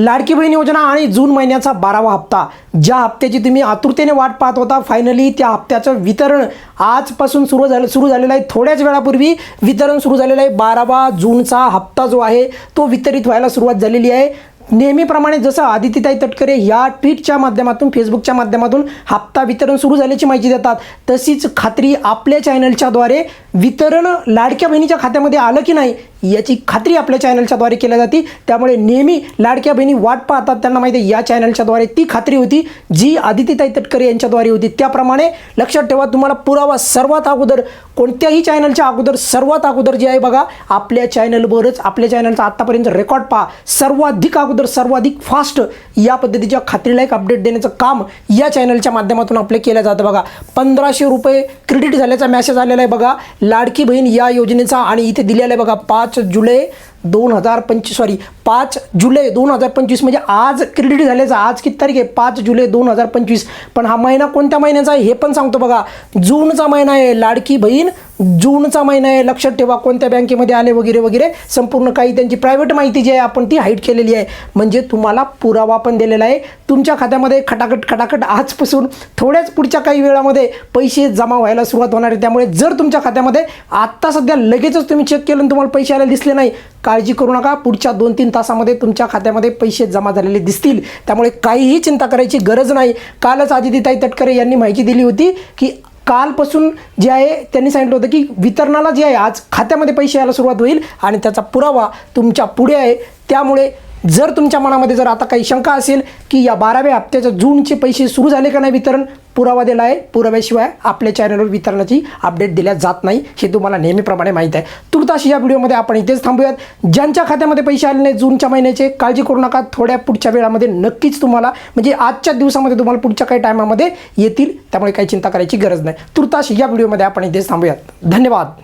लाडकी बहीण योजना आणि जून महिन्याचा बारावा हप्ता. ज्या हप्त्याची तुम्ही आतुरतेने वाट पाहत होता फायनली त्या हप्त्याचं वितरण आजपासून सुरू झालं सुरू झालेलं आहे. थोड्याच वेळापूर्वी वितरण सुरू झालेलं आहे. बारावा जूनचा हप्ता जो आहे तो वितरित व्हायला सुरुवात झालेली आहे. नेहमीप्रमाणे जसं आदित्यताई तटकरे या ट्विटच्या माध्यमातून फेसबुकच्या माध्यमातून हप्ता वितरण सुरू झाल्याची माहिती देतात तशीच खात्री आपल्या चॅनलच्याद्वारे वितरण लाडक्या बहिणीच्या खात्यामध्ये आलं की नाही याची खात्री आपल्या चॅनलच्याद्वारे केल्या जाते. त्यामुळे नेहमी लाडक्या बहिणी वाट पाहतात त्यांना माहिती आहे या चॅनलच्याद्वारे ती खात्री होती जी आदित्यताई तटकरे यांच्याद्वारे होती. त्याप्रमाणे लक्षात ठेवा तुम्हाला पुरावा सर्वात अगोदर कोणत्याही चॅनलच्या अगोदर सर्वात अगोदर जे आहे बघा आपल्या चॅनलवरच आपल्या चॅनलचा आत्तापर्यंत रेकॉर्ड पहा. सर्वाधिक अगोदर सर्वाधिक फास्ट या पद्धतीच्या खात्रीला एक अपडेट देण्याचं काम या चॅनलच्या माध्यमातून आपले केलं जातं बघा. पंधराशे रुपये क्रेडिट झाल्याचा मेसेज आलेला आहे बघा. लाडकी बहीण या योजनेचा आणि इथे दिलेला आहे बघा पाच पाच जुलै दोन हजार पंचवीस सॉरी पाच जुलै दोन हजार पंचवीस म्हणजे आज क्रेडिट झाल्याचा आज किती तारीख आहे? पाच जुलै दोन हजार पंचवीस. पण हा महिना कोणत्या महिन्याचा आहे हे पण सांगतो बघा. जूनचा महिना आहे लाडकी बहीण जूनचा महिना आहे लक्षात ठेवा कोणत्या बँकेमध्ये आले वगैरे वगैरे. संपूर्ण काही त्यांची प्रायव्हेट माहिती जी आहे आपण ती हाईट केलेली आहे. म्हणजे तुम्हाला पुरावा पण दिलेला आहे. तुमच्या खात्यामध्ये खटाखट खटाखट आजपासून थोड्याच पुढच्या काही वेळामध्ये पैसे जमा व्हायला सुरुवात होणार आहे. त्यामुळे जर तुमच्या खात्यामध्ये आत्ता सध्या लगेचच तुम्ही चेक केलं आणि तुम्हाला पैसे आलेले दिसले नाही काळजी करू नका. पुढच्या दोन तीन तासामध्ये तुमच्या खात्यामध्ये पैसे जमा झालेले दिसतील. त्यामुळे काहीही चिंता करायची गरज नाही. कालच आदितीताई तटकरे यांनी माहिती दिली होती की कालपासून जे आहे त्यांनी सांगितलं होतं की वितरणाला जे आहे आज खात्यामध्ये पैसे यायला सुरुवात होईल आणि त्याचा पुरावा तुमच्यापुढे आहे. त्यामुळे जर तुमच्या मनामध्ये जर आता काही शंका असेल की या बाराव्या हप्त्याच्या जूनचे पैसे सुरू झाले का नाही वितरण पुरावा दिला आहे. पुराव्याशिवाय आपल्या चॅनलवर वितरणाची अपडेट दिल्या जात नाही हे तुम्हाला नेहमीप्रमाणे माहीत आहे. तुर्तास या व्हिडिओमध्ये आपण इथेच थांबूयात. ज्यांच्या खात्यामध्ये पैसे आले नाही जूनच्या महिन्याचे काळजी करू नका. थोड्या पुढच्या वेळामध्ये नक्कीच तुम्हाला म्हणजे आजच्या दिवसामध्ये तुम्हाला पुढच्या काही टायमामध्ये येतील त्यामुळे काही चिंता करायची गरज नाही. तुर्तास या व्हिडिओमध्ये आपण इथेच थांबूयात. धन्यवाद.